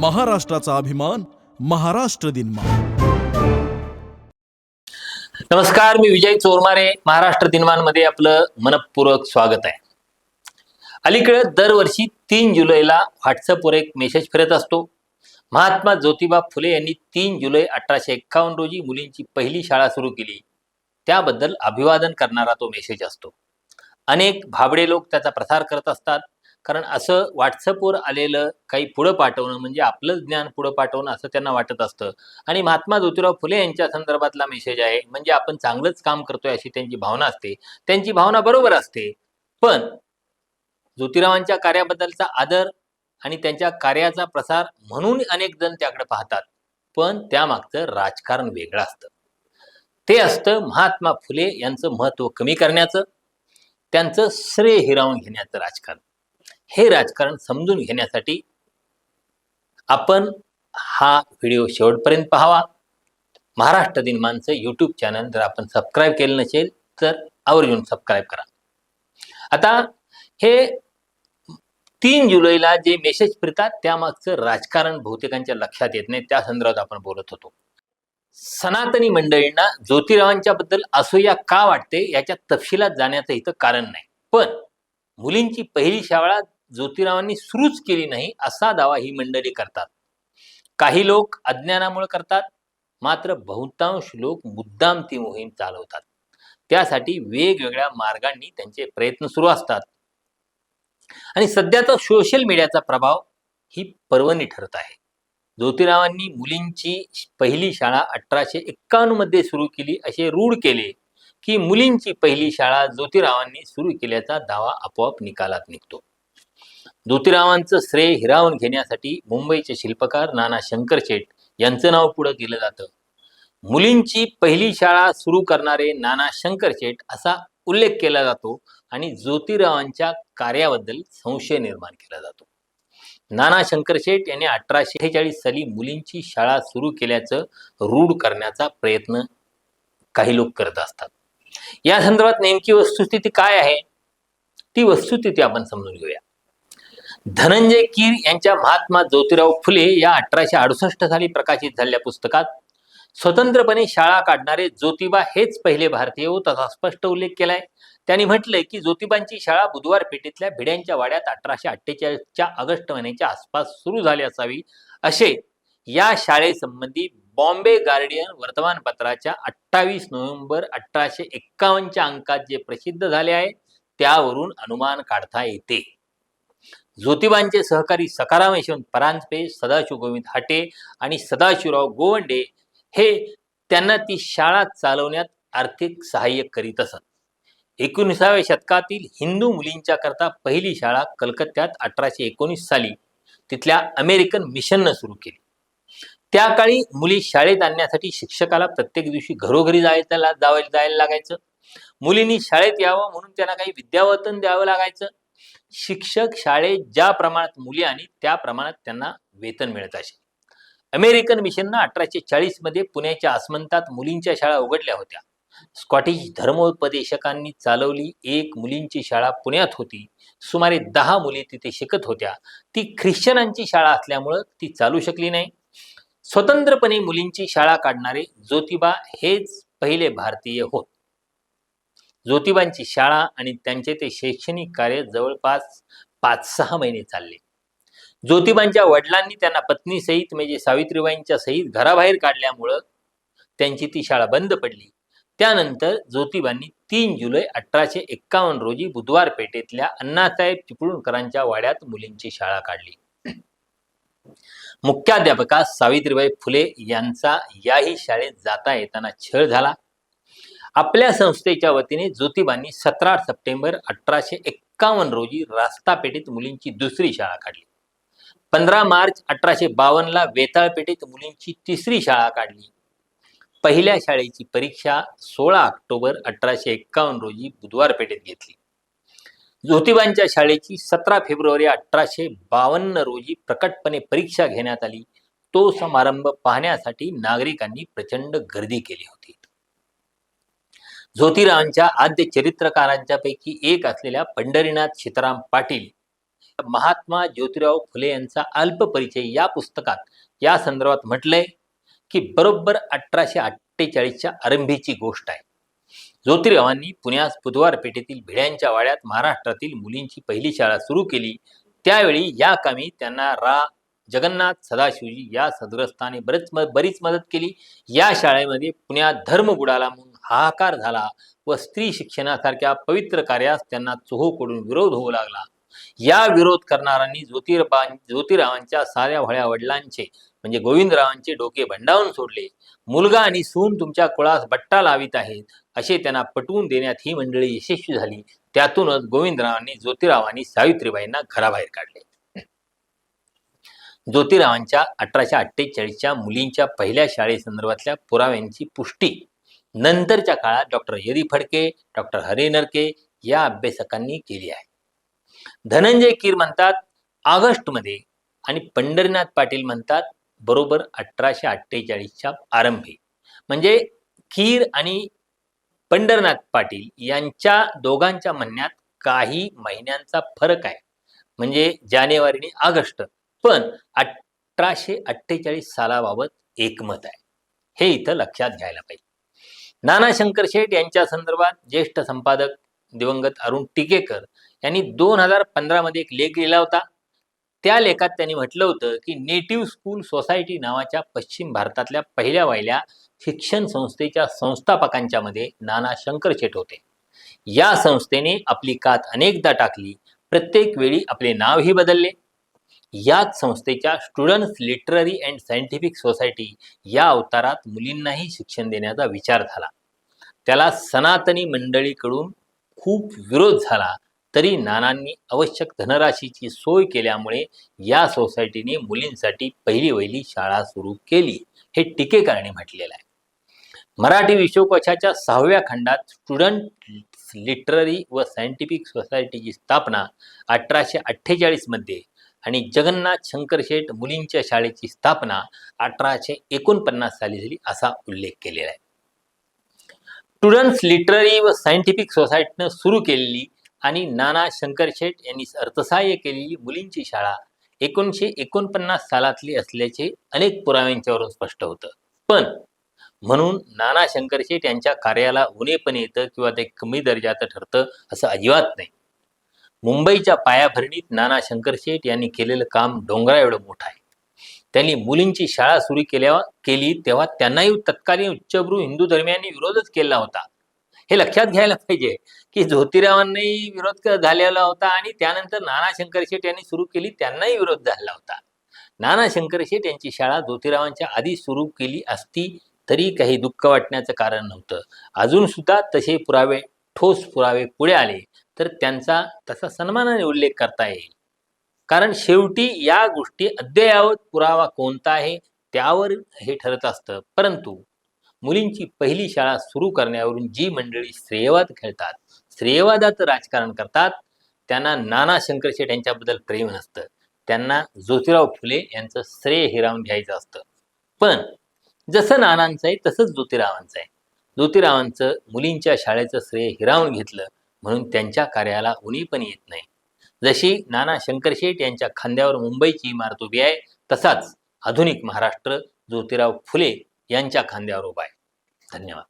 महाराष्ट्राचा अभिमान महाराष्ट्र दिन नमस्कार मी विजय चोरमारे महाराष्ट्र दिनमानमध्ये आपलं मनपूर्वक स्वागत आहे. अलीकडे दरवर्षी तीन जुलैला व्हॉट्सअपवर एक मेसेज फिरत असतो. महात्मा ज्योतिबा फुले यांनी तीन जुलै अठराशे एक्कावन्न रोजी मुलींची पहिली शाळा सुरू केली. त्याबद्दल अभिवादन करणारा तो मेसेज असतो. अनेक भाबडे लोक त्याचा प्रसार करत असतात. कारण असं व्हॉट्सअपवर आलेलं काही पुढं पाठवणं म्हणजे आपलं ज्ञान पुढं पाठवणं असं त्यांना वाटत असतं. आणि महात्मा ज्योतिराव फुले यांच्या संदर्भातला मेसेज आहे म्हणजे आपण चांगलंच काम करतोय अशी त्यांची भावना असते. त्यांची भावना बरोबर असते. पण ज्योतिरावांच्या कार्याबद्दलचा आदर आणि त्यांच्या कार्याचा प्रसार म्हणून अनेक जण त्याकडे पाहतात. पण त्यामागचं राजकारण वेगळं असतं. ते असतं महात्मा फुले यांचं महत्त्व कमी करण्याचं त्यांचं श्रेय हिरावून घेण्याचं राजकारण. हे राजकारण समजून घेण्यासाठी आपण हा व्हिडिओ शेवटपर्यंत पाहावा. महाराष्ट्र दिन माणसं यूट्यूब चॅनल जर आपण सबस्क्राईब केलं नसेल तर आवर्जून सबस्क्राईब करा. आता हे तीन जुलैला जे मेसेज फिरतात त्यामागचं राजकारण बहुतेकांच्या लक्षात येत नाही. त्या संदर्भात आपण बोलत होतो. सनातनी मंडळींना ज्योतिरावांच्या बद्दल असूया का वाटते याच्या तपशिलात जाण्याचं इथं कारण नाही. पण मुलींची पहिली शाळा ज्योतिरावांनी सुरूच केली नाही असा दावा ही मंडळी करतात. काही लोक अज्ञानामुळे करतात मात्र बहुतांश लोक मुद्दाम ती मोहीम चालवतात. त्यासाठी वेगवेगळ्या मार्गांनी त्यांचे प्रयत्न सुरू असतात. आणि सध्याचा सोशल मीडियाचा प्रभाव ही पर्वणी ठरत आहे. ज्योतिरावांनी मुलींची पहिली शाळा अठराशे एक्कावन्नमध्ये सुरू केली असे रूढ केले की मुलींची पहिली शाळा ज्योतिरावांनी सुरू केल्याचा दावा आपोआप निकालात निघतो. ज्योतिरावांचं श्रेय हिरावून घेण्यासाठी मुंबईचे शिल्पकार नाना शंकर शेठ यांचं नाव पुढं केलं जातं. मुलींची पहिली शाळा सुरू करणारे नाना शंकरशेठ असा उल्लेख केला जातो आणि ज्योतिरावांच्या कार्याबद्दल संशय निर्माण केला जातो. नाना शंकरशेठ यांनी अठराशे अठ्ठेचाळीस साली मुलींची शाळा सुरू केल्याचं रूढ करण्याचा प्रयत्न काही लोक करत असतात. या संदर्भात नेमकी वस्तुस्थिती काय आहे? ती वस्तुस्थिती आपण समजून घेऊया. धनंजय कीर यांच्या महात्मा ज्योतिराव फुले या अठराशे अडुसष्ट साली प्रकाशित झालेल्या पुस्तकात स्वतंत्रपणे शाळा काढणारे ज्योतिबा हेच पहिले भारतीय होत असा स्पष्ट उल्लेख केलाय. त्यांनी म्हटलंय की ज्योतिबांची शाळा बुधवार पेठेतल्या भिड्यांच्या वाड्यात अठराशे अठ्ठेचाळीसच्या ऑगस्ट महिन्याच्या आसपास सुरू झाली असावी. असे या शाळेसंबंधी बॉम्बे गार्डियन वर्तमानपत्राच्या अठ्ठावीस नोव्हेंबर अठराशे एक्कावन्नच्या अंकात जे प्रसिद्ध झाले आहे त्यावरून अनुमान काढता येते. ज्योतिबांचे सहकारी सकाराम यशवंत परांजपे सदाशिव गोविंद हाटे आणि सदाशिवराव गोवंडे हे त्यांना ती शाळा चालवण्यात आर्थिक सहाय्य करीत असत. एकोणीसाव्या शतकातील हिंदू मुलींच्या करता पहिली शाळा कलकत्त्यात अठराशे एकोणीस साली तिथल्या अमेरिकन मिशननं सुरू केली. त्या काळी मुली शाळेत आणण्यासाठी शिक्षकाला प्रत्येक दिवशी घरोघरी जायला जावं जायला लागायचं. मुलींनी शाळेत यावं म्हणून त्यांना काही विद्यावतन द्यावं लागायचं. शिक्षक शाळेत ज्या प्रमाणात मुली आणि त्या प्रमाणात त्यांना वेतन मिळत असे. अमेरिकन मिशननं अठराशे चाळीसमध्ये पुण्याच्या आसमंतात मुलींच्या शाळा उघडल्या होत्या. स्कॉटिश धर्मोपदेशकांनी चालवली एक मुलींची शाळा पुण्यात होती. सुमारे दहा मुली तिथे शिकत होत्या. ती ख्रिश्चनांची शाळा असल्यामुळं ती चालू शकली नाही. स्वतंत्रपणे मुलींची शाळा काढणारे ज्योतिबा हेच पहिले भारतीय होत. ज्योतिबांची शाळा आणि त्यांचे ते शैक्षणिक कार्य जवळपास पाच सहा महिने चालले. ज्योतिबांच्या वडिलांनी त्यांना पत्नीसहित म्हणजे सावित्रीबाईंच्या सहित घराबाहेर काढल्यामुळं त्यांची ती शाळा बंद पडली. त्यानंतर ज्योतिबांनी तीन जुलै अठराशे एक्कावन्न रोजी बुधवार पेठेतल्या अण्णासाहेब चिपळूणकरांच्या वाड्यात मुलींची शाळा काढली. मुख्याध्यापका सावित्रीबाई फुले यांचा याही शाळेत जाता येताना छळ झाला. आपल्या संस्थेच्या वतीने ज्योतिबांनी सतरा सप्टेंबर अठराशे एक्कावन्न रोजी रास्ता पेठेत मुलींची दुसरी शाळा काढली. पंधरा मार्च अठराशे बावन्नला वेताळ पेठेत मुलींची तिसरी शाळा काढली. पहिल्या शाळेची परीक्षा सोळा ऑक्टोबर अठराशे एक्कावन्न रोजी बुधवार पेठेत घेतली. ज्योतिबांच्या शाळेची सतरा फेब्रुवारी अठराशे बावन्न रोजी प्रकटपणे परीक्षा घेण्यात आली. तो समारंभ पाहण्यासाठी नागरिकांनी प्रचंड गर्दी केली होती. ज्योतिरावांच्या आद्य चरित्रकारांच्या पैकी एक असलेल्या पंढरीनाथ सीताराम पाटील महात्मा ज्योतिराव फुले यांचा अल्प परिचय या पुस्तकात या संदर्भात म्हटलंय की बरोबर अठराशे अठ्ठेचाळीसच्या आरंभीची गोष्ट आहे. ज्योतिरावांनी पुण्यास बुधवार पेठेतील भिड्यांच्या वाड्यात महाराष्ट्रातील मुलींची पहिली शाळा सुरू केली. त्यावेळी या कामी त्यांना रा. जगन्नाथ सदाशिवजी या सदग्रस्ताने बरेच म बरीच मदत केली. या शाळेमध्ये पुण्यात धर्मबुडाला म्हणून हाहाकार झाला व स्त्री शिक्षणासारख्या पवित्र कार्यास त्यांना चोहोकडून विरोध होऊ लागला. या विरोध करणाऱ्यांनी ज्योतिर्बा ज्योतिरावांच्या साऱ्या भळ्या वडिलांचे म्हणजे गोविंदरावांचे डोके भंडावून सोडले. मुलगा आणि सून तुमच्या कुळास बट्टा लावित आहेत असे त्यांना पटवून देण्यात ही मंडळी यशस्वी झाली. त्यातूनच गोविंदरावांनी ज्योतिरावांनी सावित्रीबाईंना घराबाहेर काढले. ज्योतिरावांच्या अठराशे अठ्ठेचाळीसच्या मुलींच्या पहिल्या शाळेसंदर्भातल्या पुराव्यांची पुष्टी नंतरच्या काळात डॉक्टर यदी फडके डॉक्टर हरे नरके या अभ्यासकांनी केली आहे. धनंजय कीर म्हणतात ऑगस्टमध्ये आणि पंढरीनाथ पाटील म्हणतात बरोबर अठराशे अठ्ठेचाळीसच्या आरंभी. म्हणजे कीर आणि पंढरनाथ पाटील यांच्या दोघांच्या म्हणण्यात काही महिन्यांचा फरक आहे. म्हणजे जानेवारी आणि ऑगस्ट पण अठराशे अठ्ठेचाळीस सालाबाबत एकमत आहे. हे इथं लक्षात घ्यायला पाहिजे. नाना शंकर शेठ यांच्या संदर्भात ज्येष्ठ संपादक दिवंगत अरुण टिकेकर यांनी दोन हजार पंधरामध्ये एक लेख लिहिला होता. त्या लेखात त्यांनी म्हटलं होतं की नेटिव्ह स्कूल सोसायटी नावाच्या पश्चिम भारतातल्या पहिल्या वाहिल्या शिक्षण संस्थेच्या संस्थापकांच्या मध्ये नाना शंकर शेठ होते. या संस्थेने आपली कात अनेकदा टाकली. प्रत्येक वेळी आपले नावही बदलले. याच संस्थेच्या students literary and scientific society या अवतारात मुलींनाही शिक्षण देण्याचा विचार झाला. त्याला सनातनी मंडळीकडून खूप विरोध झाला तरी नानांनी आवश्यक धनराशीची सोय केल्यामुळे या सोसायटीने मुलींसाठी पहिली वहिली शाळा सुरू केली हे टीकेकारांनी म्हटलेलं आहे. मराठी विश्वकोशाच्या सहाव्या खंडात स्टुडंट लिटररी व सायंटिफिक सोसायटीची स्थापना अठराशे अठ्ठेचाळीसमध्ये आणि जगन्नाथ शंकरशेठ मुलींच्या शाळेची स्थापना अठराशे एकोणपन्नास साली झाली असा उल्लेख केलेला आहे. स्टुडंट्स लिटररी व सायंटिफिक सोसायटीनं सुरू केलेली आणि नाना शंकरशेठ यांनी अर्थसहाय्य केलेली मुलींची शाळा एकोणीसशे एकोणपन्नास सालातली असल्याचे अनेक पुराव्यांच्यावरून स्पष्ट होतं. पण म्हणून नाना शंकरशेठ यांच्या कार्याला उणेपण येतं किंवा ते कमी दर्जाचं ठरतं असं अजिबात नाही. मुंबईच्या पायाभरणीत नाना शंकर शेठ यांनी केलेलं काम डोंगरा एवढं मोठं आहे. त्यांनी मुलींची शाळा सुरू केल्या केली तेव्हा त्यांनाही तत्कालीन उच्चभ्रू हिंदू धर्मियांनी विरोधच केला होता. हे लक्षात घ्यायला पाहिजे की ज्योतिरावांनाही विरोध झालेला होता आणि त्यानंतर नाना शंकरशेठ यांनी सुरू केली त्यांनाही विरोध झाला होता. नाना शंकरशेठ यांची शाळा ज्योतिरावांच्या आधी सुरू केली असती तरी काही दुःख वाटण्याचं कारण नव्हतं. अजून सुद्धा तसे पुरावे ठोस पुरावे पुढे आले. तर त्यांचा तसा सन्मानाने उल्लेख करता येईल. कारण शेवटी या गोष्टी अद्ययावत पुरावा कोणता आहे त्यावर हे ठरत असतं. परंतु मुलींची पहिली शाळा सुरू करण्यावरून जी मंडळी श्रेयवाद खेळतात श्रेयवादाचं राजकारण करतात त्यांना नाना शंकर शेठ यांच्याबद्दल प्रेम नसतं. त्यांना ज्योतिराव फुले यांचं श्रेय हिरावून घ्यायचं असतं. पण जसं नानांचं आहे तसंच ज्योतिरावांचं आहे. ज्योतिरावांचं मुलींच्या शाळेचं श्रेय हिरावून घेतलं म्हणून त्यांच्या कार्याला उणी पण येत नाही. जशी नाना शंकरशेठ यांच्या खांद्यावर मुंबईची इमारत उभी आहे तसाच आधुनिक महाराष्ट्र ज्योतिराव फुले यांच्या खांद्यावर उभा आहे. धन्यवाद.